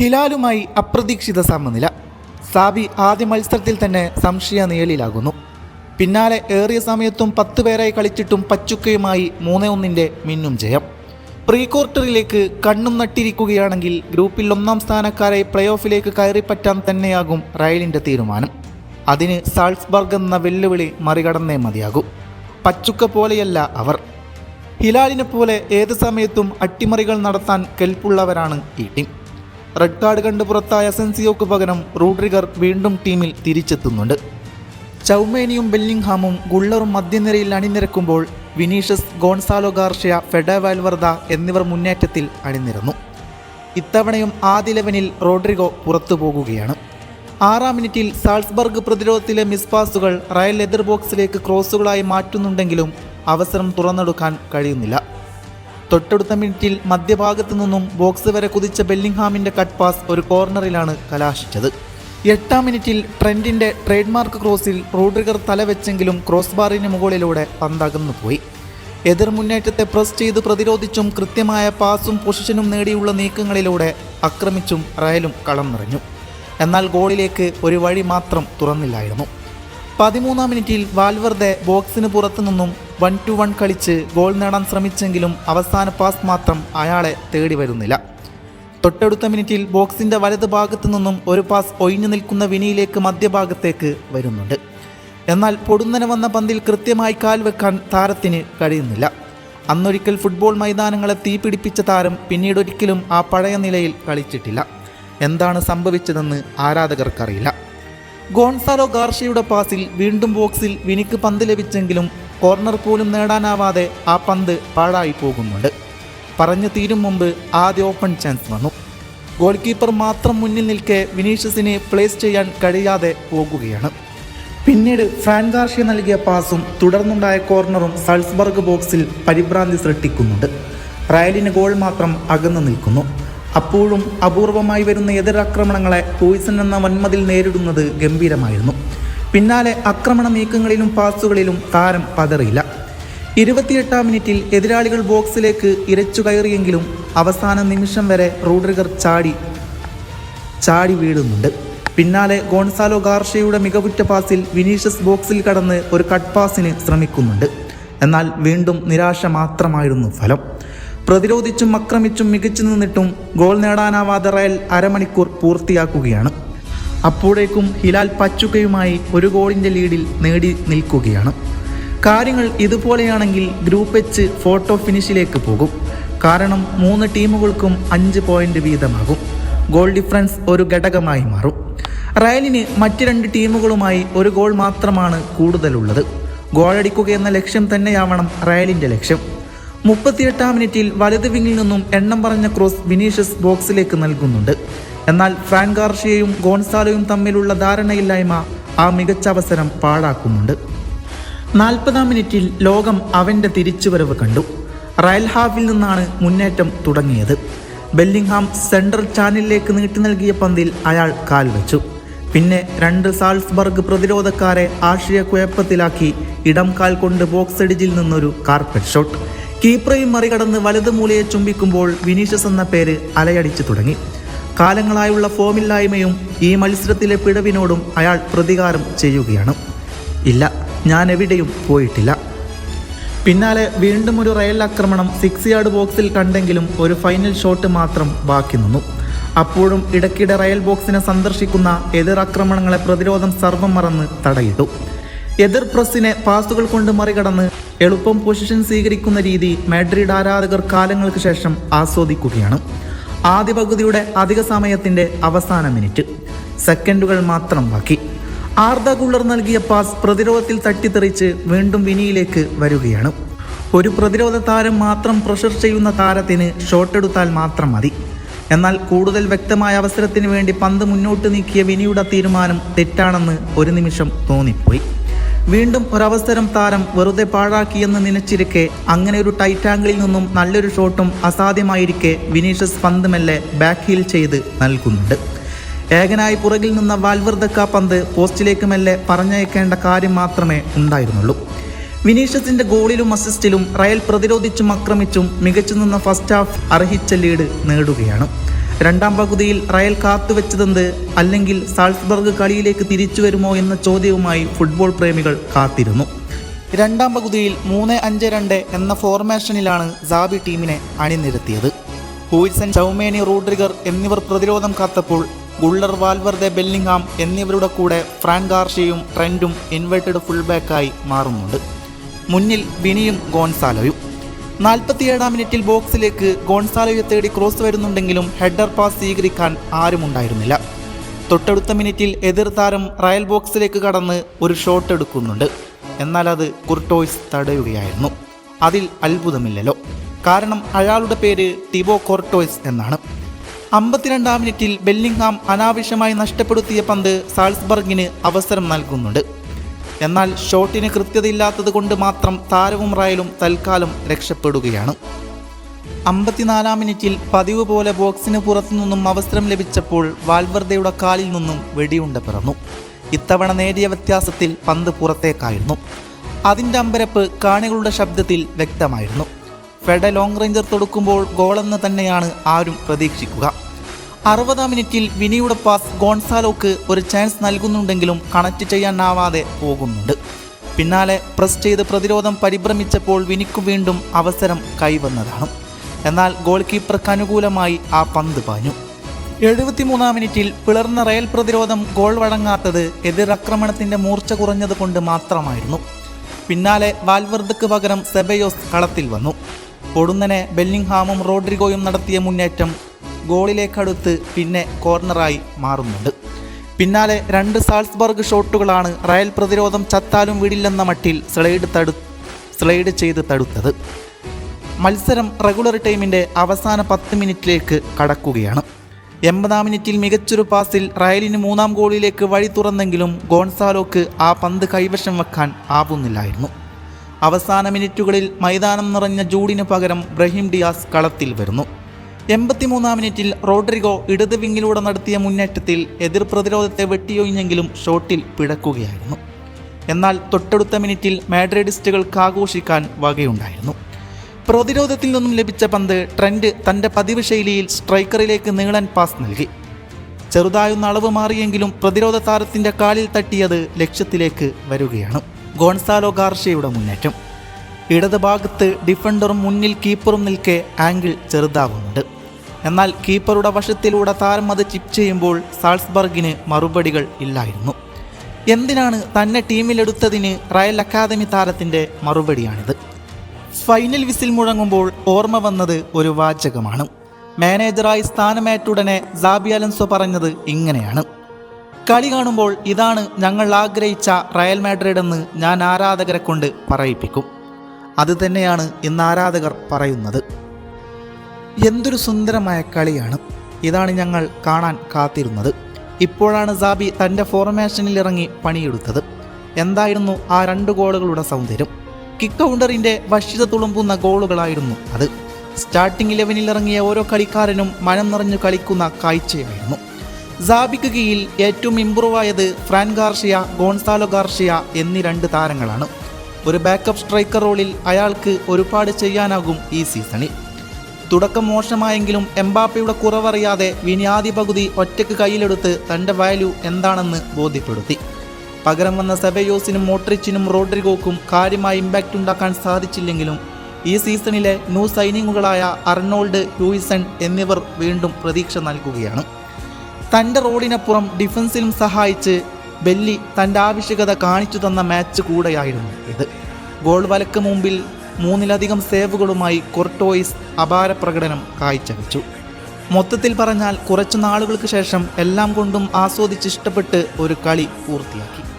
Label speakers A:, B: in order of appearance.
A: ഹിലാലുമായി അപ്രതീക്ഷിത സമനില. സാബി ആദ്യ മത്സരത്തിൽ തന്നെ സംശയ നിഴലിലാകുന്നു. പിന്നാലെ ഏറിയ സമയത്തും പത്ത് പേരായി കളിച്ചിട്ടും പച്ചുക്കയുമായി മൂന്ന് ഒന്നിന്റെ മിന്നും ജയം. പ്രീ ക്വാർട്ടറിലേക്ക് കണ്ണും നട്ടിരിക്കുകയാണെങ്കിൽ ഗ്രൂപ്പിൽ ഒന്നാം സ്ഥാനക്കാരെ പ്ലേ ഓഫിലേക്ക് കയറിപ്പറ്റാൻ തന്നെയാകും റയലിന്റെ തീരുമാനം. അതിന് സാൾസ്ബർഗ് എന്ന വെല്ലുവിളി മറികടന്നേ മതിയാകും. പച്ചുക്ക പോലെയല്ല അവർ. ഹിലാലിനെ പോലെ ഏത് സമയത്തും അട്ടിമറികൾ നടത്താൻ കെൽപ്പുള്ളവരാണ് ഈ ടീം. റെഡ് കാർഡ് കണ്ട് പുറത്തായ സെൻസിയോക്ക് പകരം റോഡ്രിഗർ വീണ്ടും ടീമിൽ തിരിച്ചെത്തുന്നുണ്ട്. ചൗമേനിയും ബെല്ലിംഗ്ഹാമും ഗുള്ളറും മധ്യനിരയിൽ അണിനിരക്കുമ്പോൾ Vinicius Gonzalo Garcia Fede Valverde എന്നിവർ മുന്നേറ്റത്തിൽ അണിനിരന്നു. ഇത്തവണയും ആദ്യ ലെവനിൽ റോഡ്രിഗോ പുറത്തു പോകുകയാണ്. ആറാം മിനിറ്റിൽ സാൾസ്ബർഗ് പ്രതിരോധത്തിലെ മിസ്പാസുകൾ റയൽ എതിർ ബോക്സിലേക്ക് ക്രോസുകളായി മാറ്റുന്നുണ്ടെങ്കിലും അവസരം തുറന്നെടുക്കാൻ കഴിയുന്നില്ല. തൊട്ടടുത്ത മിനിറ്റിൽ മധ്യഭാഗത്തു നിന്നും ബോക്സ് വരെ കുതിച്ച ബെല്ലിംഗ്ഹാമിന്റെ കട്ട് പാസ് ഒരു കോർണറിലാണ് കലാശിച്ചത്. എട്ടാം മിനിറ്റിൽ ട്രെൻഡിന്റെ ട്രേഡ്മാർക്ക് ക്രോസിൽ റോഡ്രിഗർ തലവെച്ചെങ്കിലും ക്രോസ് ബാറിന് മുകളിലൂടെ പന്തകന്നു പോയി. എതിർ മുന്നേറ്റത്തെ പ്രസ് ചെയ്ത് പ്രതിരോധിച്ചും കൃത്യമായ പാസും പൊസിഷനും നേടിയുള്ള നീക്കങ്ങളിലൂടെ ആക്രമിച്ചും റയലും കളം നിറഞ്ഞു എന്നാൽ ഗോളിലേക്ക് ഒരു വഴി മാത്രം തുറന്നില്ലായിരുന്നു. പതിമൂന്നാം മിനിറ്റിൽ വാൽവർദെ ബോക്സിന് പുറത്തു നിന്നും വൺ ടു വൺ കളിച്ച് ഗോൾ നേടാൻ ശ്രമിച്ചെങ്കിലും അവസാന പാസ് മാത്രം അയാളെ തേടി വരുന്നില്ല. തൊട്ടടുത്ത മിനിറ്റിൽ ബോക്സിന്റെ വലത് ഭാഗത്തു നിന്നും ഒരു പാസ് ഒഴിഞ്ഞു നിൽക്കുന്ന വിനിയിലേക്ക് മധ്യഭാഗത്തേക്ക് വരുന്നുണ്ട്. എന്നാൽ പൊടുന്നനെ വന്ന പന്തിൽ കൃത്യമായി കാൽ വെക്കാൻ താരത്തിന് കഴിയുന്നില്ല. അന്നൊരിക്കൽ ഫുട്ബോൾ മൈതാനങ്ങളെ തീപിടിപ്പിച്ച താരം പിന്നീടൊരിക്കലും ആ പഴയ നിലയിൽ കളിച്ചിട്ടില്ല. എന്താണ് സംഭവിച്ചതെന്ന് ആരാധകർക്കറിയില്ല. ഗോൺസാലോ ഗാർഷ്യയുടെ പാസിൽ വീണ്ടും ബോക്സിൽ വിനിക്ക് പന്ത് ലഭിച്ചെങ്കിലും കോർണർ പോലും നേടാനാവാതെ ആ പന്ത് പാഴായി പോകുന്നുണ്ട്. പറഞ്ഞു തീരും മുമ്പ് ആദ്യ ഓപ്പൺ ചാൻസ് വന്നു. ഗോൾ കീപ്പർ മാത്രം മുന്നിൽ നിൽക്കെ വിനീഷ്യസിനെ പ്ലേസ് ചെയ്യാൻ കഴിയാതെ പോകുകയാണ്. പിന്നീട് ഫ്രാൻ ഗാർഷ്യ നൽകിയ പാസും തുടർന്നുണ്ടായ കോർണറും സൾസ്ബർഗ് ബോക്സിൽ പരിഭ്രാന്തി സൃഷ്ടിക്കുന്നുണ്ട്. റയലിന് ഗോൾ മാത്രം അകന്നു നിൽക്കുന്നു. അപ്പോഴും അപൂർവമായി വരുന്ന എതിരാക്രമണങ്ങളെ പോയിസൺ എന്ന വന്മതിൽ നേരിടുന്നത് ഗംഭീരമായിരുന്നു. പിന്നാലെ ആക്രമണ നീക്കങ്ങളിലും പാസുകളിലും താരം പതറിയില്ല. ഇരുപത്തിയെട്ടാം മിനിറ്റിൽ എതിരാളികൾ ബോക്സിലേക്ക് ഇരച്ചു കയറിയെങ്കിലും അവസാന നിമിഷം വരെ റൂഡ്രിഗർ ചാടി ചാടി വീഴുന്നുണ്ട്. പിന്നാലെ ഗോൺസാലോ ഗാർഷയുടെ മികവുറ്റ പാസിൽ വിനീഷ്യസ് ബോക്സിൽ കടന്ന് ഒരു കട്ട് പാസിന് ശ്രമിക്കുന്നുണ്ട്. എന്നാൽ വീണ്ടും നിരാശ മാത്രമായിരുന്നു ഫലം. പ്രതിരോധിച്ചും ആക്രമിച്ചും മികച്ചു നിന്നിട്ടും ഗോൾ നേടാനാവാതെ റയൽ അരമണിക്കൂർ പൂർത്തിയാക്കുകയാണ്. അപ്പോഴേക്കും ഹിലാൽ പച്ചുകയുമായി ഒരു ഗോളിന്റെ ലീഡിൽ നേടി നിൽക്കുകയാണ്. കാര്യങ്ങൾ ഇതുപോലെയാണെങ്കിൽ ഗ്രൂപ്പ് എച്ച് ഫോട്ടോ ഫിനിഷിലേക്ക് പോകും. കാരണം മൂന്ന് ടീമുകൾക്കും അഞ്ച് പോയിന്റ് വീതമാകും. ഗോൾ ഡിഫറൻസ് ഒരു ഘടകമായി മാറും. റയലിന് മറ്റ് രണ്ട് ടീമുകളുമായി ഒരു ഗോൾ മാത്രമാണ് കൂടുതലുള്ളത്. ഗോളടിക്കുക എന്ന ലക്ഷ്യം തന്നെയാവണം റയലിന്റെ ലക്ഷ്യം. മുപ്പത്തിയെട്ടാം മിനിറ്റിൽ വലത് വിങ്ങിൽ നിന്നും എണ്ണം പറഞ്ഞ ക്രോസ് വിനീഷ്യസ് ബോക്സിലേക്ക് നൽകുന്നുണ്ട്. എന്നാൽ ഫ്രാൻ ഗാർഷിയയും ഗോൺസാലോയും തമ്മിലുള്ള ധാരണയില്ലായ്മ ആ മികച്ച അവസരം പാഴാക്കുന്നുണ്ട്. നാൽപ്പതാം മിനിറ്റിൽ ലോകം അവന്റെ തിരിച്ചുവരവ് കണ്ടു. റയൽ ഹാഫിൽ നിന്നാണ് മുന്നേറ്റം തുടങ്ങിയത്. ബെല്ലിംഗ്ഹാം സെൻട്രൽ ചാനലിലേക്ക് നീട്ടി നൽകിയ പന്തിൽ അയാൾ കാൽ വെച്ചു. പിന്നെ രണ്ട് സാൾസ്ബർഗ് പ്രതിരോധക്കാരെ ആശയക്കുഴപ്പത്തിലാക്കി ഇടം കാൽ കൊണ്ട് ബോക്സ് എഡിജിൽ നിന്നൊരു കാർപ്പറ്റ് ഷോട്ട്. കീപ്പറയും മറികടന്ന് വലത് മൂലയെ ചുംബിക്കുമ്പോൾ വിനീഷ്യസ് എന്ന പേര് അലയടിച്ചു തുടങ്ങി. കാലങ്ങളായുള്ള ഫോമില്ലായ്മയും ഈ മത്സരത്തിലെ പിഴവിനോടും അയാൾ പ്രതികാരം ചെയ്യുകയാണ്. ഇല്ല ഞാൻ എവിടെയും പോയിട്ടില്ല. പിന്നാലെ വീണ്ടും ഒരു റയൽ ആക്രമണം സിക്സ് യാർഡ് ബോക്സിൽ കണ്ടെങ്കിലും ഒരു ഫൈനൽ ഷോട്ട് മാത്രം ബാക്കി നിന്നു. അപ്പോഴും ഇടയ്ക്കിടെ റയൽ ബോക്സിനെ സന്ദർശിക്കുന്ന എതിർ ആക്രമണങ്ങളെ പ്രതിരോധം സർവം മറന്ന് തടയിട്ടു. എതിർ പ്രസ്സിനെ പാസുകൾ കൊണ്ട് മറികടന്ന് എളുപ്പം പൊസിഷൻ സ്വീകരിക്കുന്ന രീതി മാഡ്രിഡ് ആരാധകർ കാലങ്ങൾക്ക് ശേഷം ആസ്വദിക്കുകയാണ്. ആദ്യ പകുതിയുടെ അധിക സമയത്തിന്റെ അവസാന മിനിറ്റ്. സെക്കൻഡുകൾ മാത്രം ബാക്കി. ആർദ ഗുള്ളർ നൽകിയ പാസ് പ്രതിരോധത്തിൽ തട്ടിത്തെറിച്ച് വീണ്ടും വിനിയിലേക്ക് വരികയാണ്. ഒരു പ്രതിരോധ താരം മാത്രം പ്രഷർ ചെയ്യുന്ന താരത്തിന് ഷോട്ട് എടുത്താൽ മാത്രം മതി. എന്നാൽ കൂടുതൽ വ്യക്തമായ അവസരത്തിന് വേണ്ടി പന്ത് മുന്നോട്ട് നീക്കിയ വിനിയുടെ തീരുമാനം തെറ്റാണെന്ന് ഒരു നിമിഷം തോന്നിപ്പോയി. വീണ്ടും ഒരവസരം താരം വെറുതെ പാഴാക്കിയെന്ന് നനച്ചിരിക്കെ അങ്ങനെ ഒരു ടൈറ്റ് ആംഗിളിൽ നിന്നും നല്ലൊരു ഷോട്ടും അസാധ്യമായിരിക്കെ വിനീഷ്യസ് പന്ത് മെല്ലെ ബാക്ക് ഹീൽ ചെയ്ത് നൽകുന്നുണ്ട്. ഏകനായി പുറകിൽ നിന്ന വാൽവർദ്ധക്ക പന്ത് പോസ്റ്റിലേക്ക് മെല്ലെ പറഞ്ഞയക്കേണ്ട കാര്യം മാത്രമേ ഉണ്ടായിരുന്നുള്ളൂ. വിനീഷ്യസിന്റെ ഗോളിലും അസിസ്റ്റിലും റയൽ പ്രതിരോധിച്ചും ആക്രമിച്ചും മികച്ചു നിന്ന ഫസ്റ്റ് ഹാഫ് അർഹിച്ച ലീഡ് നേടുകയാണ്. രണ്ടാം പകുതിയിൽ റയൽ കാത്തുവെച്ചതെന്ത്? അല്ലെങ്കിൽ സാൾസ്ബർഗ് കളിയിലേക്ക് തിരിച്ചു വരുമോ എന്ന ചോദ്യവുമായി ഫുട്ബോൾ പ്രേമികൾ കാത്തിരുന്നു. രണ്ടാം പകുതിയിൽ മൂന്ന് അഞ്ച് രണ്ട് എന്ന ഫോർമേഷനിലാണ് സാബി ടീമിനെ അണിനിരത്തിയത്. ഹൂയിസൻ ചൗമേനി റോഡ്രിഗർ എന്നിവർ പ്രതിരോധം കാത്തപ്പോൾ ഗുള്ളർ വാൽവർദെ ബെല്ലിംഗാം എന്നിവരുടെ കൂടെ ഫ്രാൻകാർഷിയും ട്രെൻഡും ഇൻവേർട്ടഡ് ഫുൾബാക്കായി മാറുന്നുണ്ട്. മുന്നിൽ ബിനിയും ഗോൺസാലോയും. നാൽപ്പത്തിയേഴാം മിനിറ്റിൽ ബോക്സിലേക്ക് ഗോൺസാലോയെ തേടി ക്രോസ് വരുന്നുണ്ടെങ്കിലും ഹെഡർ പാസ് സ്വീകരിക്കാൻ ആരുമുണ്ടായിരുന്നില്ല. തൊട്ടടുത്ത മിനിറ്റിൽ എതിർ താരം റയൽ ബോക്സിലേക്ക് കടന്ന് ഒരു ഷോട്ട് എടുക്കുന്നുണ്ട്. എന്നാൽ അത് കുർട്ടോയ്സ് തടയുകയായിരുന്നു. അതിൽ അത്ഭുതമില്ലല്ലോ. കാരണം അയാളുടെ പേര് ടിബോ കോർട്ടോയ്സ് എന്നാണ്. അമ്പത്തിരണ്ടാം മിനിറ്റിൽ ബെല്ലിംഗ്ഹാം അനാവശ്യമായി നഷ്ടപ്പെടുത്തിയ പന്ത് സാൾസ്ബർഗിന് അവസരം നൽകുന്നുണ്ട്. എന്നാൽ ഷോട്ടിന് കൃത്യതയില്ലാത്തത് കൊണ്ട് മാത്രം താരവും റായലും തൽക്കാലം രക്ഷപ്പെടുകയാണ്. അമ്പത്തിനാലാം മിനിറ്റിൽ പതിവ് പോലെ ബോക്സിന് പുറത്തു നിന്നും അവസരം ലഭിച്ചപ്പോൾ വാൽവർദയുടെ കാലിൽ നിന്നും വെടിയുണ്ട പിറന്നു. ഇത്തവണ നേടിയ വ്യത്യാസത്തിൽ പന്ത് പുറത്തേക്കായിരുന്നു. അതിന്റെ അമ്പരപ്പ് കാണികളുടെ ശബ്ദത്തിൽ വ്യക്തമായിരുന്നു. ഫെഡ ലോങ് റേഞ്ചർ തൊടുക്കുമ്പോൾ ഗോളെന്ന് തന്നെയാണ് ആരും പ്രതീക്ഷിക്കുക. അറുപതാം മിനിറ്റിൽ വിനിയുടെ പാസ് ഗോൺസാലോക്ക് ഒരു ചാൻസ് നൽകുന്നുണ്ടെങ്കിലും കണക്ട് ചെയ്യാനാവാതെ പോകുന്നുണ്ട്. പിന്നാലെ പ്രസ് ചെയ്ത് പ്രതിരോധം പരിഭ്രമിച്ചപ്പോൾ വിനിക്ക് വീണ്ടും അവസരം കൈവന്നതാണ്. എന്നാൽ ഗോൾ കീപ്പർക്ക് അനുകൂലമായി ആ പന്ത് പാഞ്ഞു. എഴുപത്തിമൂന്നാം മിനിറ്റിൽ പിളർന്ന റയൽ പ്രതിരോധം ഗോൾ വഴങ്ങാത്തത് എതിരാക്രമണത്തിന്റെ മൂർച്ച കുറഞ്ഞത് കൊണ്ട് മാത്രമായിരുന്നു. പിന്നാലെ വാൽവർദ്ധക്ക് പകരം സെബയോസ് കളത്തിൽ വന്നു. പൊടുന്നനെ ബെല്ലിംഗ്ഹാമും റോഡ്രിഗോയും നടത്തിയ മുന്നേറ്റം ഗോളിലേക്കടുത്ത് പിന്നെ കോർണറായി മാറുന്നുണ്ട്. പിന്നാലെ രണ്ട് സാൾസ്ബർഗ് ഷോട്ടുകളാണ് റയൽ പ്രതിരോധം ചത്താലും വിടില്ലെന്ന മട്ടിൽ സ്ലൈഡ് തടു സ്ലൈഡ് ചെയ്ത് തടുത്തത്. മത്സരം റെഗുലർ ടൈമിന്റെ അവസാന പത്ത് മിനിറ്റിലേക്ക് കടക്കുകയാണ്. എൺപതാം മിനിറ്റിൽ മികച്ചൊരു പാസിൽ റയലിന് മൂന്നാം ഗോളിലേക്ക് വഴി തുറന്നെങ്കിലും ഗോൺസാലോക്ക് ആ പന്ത് കൈവശം വെക്കാൻ ആവുന്നില്ലായിരുന്നു. അവസാന മിനിറ്റുകളിൽ മൈതാനം നിറഞ്ഞ ജൂഡിന് പകരം ബ്രഹീം ഡിയാസ് കളത്തിൽ വരുന്നു. എൺപത്തിമൂന്നാം മിനിറ്റിൽ റോഡ്രിഗോ ഇടത് വിങ്ങിലൂടെ നടത്തിയ മുന്നേറ്റത്തിൽ എതിർ പ്രതിരോധത്തെ വെട്ടിയൊഴിഞ്ഞെങ്കിലും ഷോട്ടിൽ പിടക്കുകയായിരുന്നു. എന്നാൽ തൊട്ടടുത്ത മിനിറ്റിൽ മാഡ്രിഡിസ്റ്റുകൾക്ക് ആഘോഷിക്കാൻ വകയുണ്ടായിരുന്നു. പ്രതിരോധത്തിൽ നിന്നും ലഭിച്ച പന്ത് ട്രെൻഡ് തന്റെ പതിവ് ശൈലിയിൽ സ്ട്രൈക്കറിലേക്ക് നീളൻ പാസ് നൽകി. ചെറുതായൊന്ന് അളവ് മാറിയെങ്കിലും പ്രതിരോധ താരത്തിന്റെ കാലിൽ തട്ടിയത് ലക്ഷ്യത്തിലേക്ക് വരികയാണ്. ഗോൺസാലോ ഗാർഷ്യയുടെ മുന്നേറ്റം. ഇടത് ഭാഗത്ത് ഡിഫൻഡറും മുന്നിൽ കീപ്പറും നിൽക്കെ ആംഗിൾ ചെറുതാവുന്നുണ്ട്. എന്നാൽ കീപ്പറുടെ വശത്തിലൂടെ താരം അത് ചിപ്പ് ചെയ്യുമ്പോൾ സാൾസ്ബർഗിന് മറുപടികൾ ഇല്ലായിരുന്നു. എന്തിനാണ് തന്നെ ടീമിലെടുത്തതിന് റയൽ അക്കാദമി താരത്തിന്റെ മറുപടിയാണിത്? ഫൈനൽ വിസിൽ മുഴങ്ങുമ്പോൾ ഓർമ്മ വന്നത് ഒരു വാചകമാണ്. മാനേജറായി സ്ഥാനമേറ്റുടനെ സാബി അലൻസോ പറഞ്ഞത് ഇങ്ങനെയാണ്. കളി കാണുമ്പോൾ ഇതാണ് ഞങ്ങൾ ആഗ്രഹിച്ച റയൽ മാഡ്രിഡ് എന്ന് ഞാൻ ആരാധകരെ കൊണ്ട് പറയിപ്പിക്കും. അത് തന്നെയാണ് ഇന്ന് ആരാധകർ പറയുന്നത്. എന്തൊരു സുന്ദരമായ കളിയാണ് ഇതാണ് ഞങ്ങൾ കാണാൻ കാത്തിരുന്നത്. ഇപ്പോഴാണ് സാബി തന്റെ ഫോർമേഷനിൽ ഇറങ്ങി പണിയെടുത്തത്. എന്തായിരുന്നു ആ രണ്ട് ഗോളുകളുടെ സൗന്ദര്യം? കിക്ക് കൗണ്ടറിന്റെ വശ്യത തുളുമ്പുന്ന ഗോളുകളായിരുന്നു അത്. സ്റ്റാർട്ടിംഗ് ഇലവനിൽ ഇറങ്ങിയ ഓരോ കളിക്കാരനും മനം നിറഞ്ഞു കളിക്കുന്ന കാഴ്ചയായിരുന്നു. സാബിക്ക് കീഴിൽ ഏറ്റവും ഇമ്പ്രൂവ് ആയത് ഫ്രാൻ ഗാർഷിയ ഗോൺസാലോ ഗാർഷിയ എന്നീ രണ്ട് താരങ്ങളാണ്. ഒരു ബാക്കപ്പ് സ്ട്രൈക്കർ റോളിൽ അയാൾക്ക് ഒരുപാട് ചെയ്യാനാകും ഈ സീസണിൽ തുടക്കം മോശമായെങ്കിലും എംബാപ്പയുടെ കുറവറിയാതെ വിനിയാദി പകുതി ഒറ്റയ്ക്ക് കയ്യിലെടുത്ത് തന്റെ വാല്യൂ എന്താണെന്ന് ബോധ്യപ്പെടുത്തി. പകരം വന്ന സെബയോസിനും മോട്രിച്ചിനും റോഡ്രിഗോക്കും കാര്യമായ ഇമ്പാക്റ്റ് ഉണ്ടാക്കാൻ സാധിച്ചില്ലെങ്കിലും ഈ സീസണിലെ ന്യൂ സൈനിങ്ങുകളായ അർണോൾഡ് ലൂയിസൺ എന്നിവർ വീണ്ടും പ്രതീക്ഷ നൽകുകയാണ്. തന്റെ റോഡിനപ്പുറം ഡിഫൻസിലും സഹായിച്ച് ബെല്ലി തന്റെ ആവശ്യകത കാണിച്ചു തന്ന മാച്ച് കൂടെയായിരുന്നു ഇത്. ഗോൾ വലക്ക് മുമ്പിൽ മൂന്നിലധികം സേവുകളുമായി കൊർട്ടോയിസ് അപാര പ്രകടനം കാഴ്ചവെച്ചു. മൊത്തത്തിൽ പറഞ്ഞാൽ കുറച്ചു നാളുകൾക്ക് ശേഷം എല്ലാം കൊണ്ടും ആസ്വദിച്ചിഷ്ടപ്പെട്ട് ഒരു കളി പൂർത്തിയാക്കി.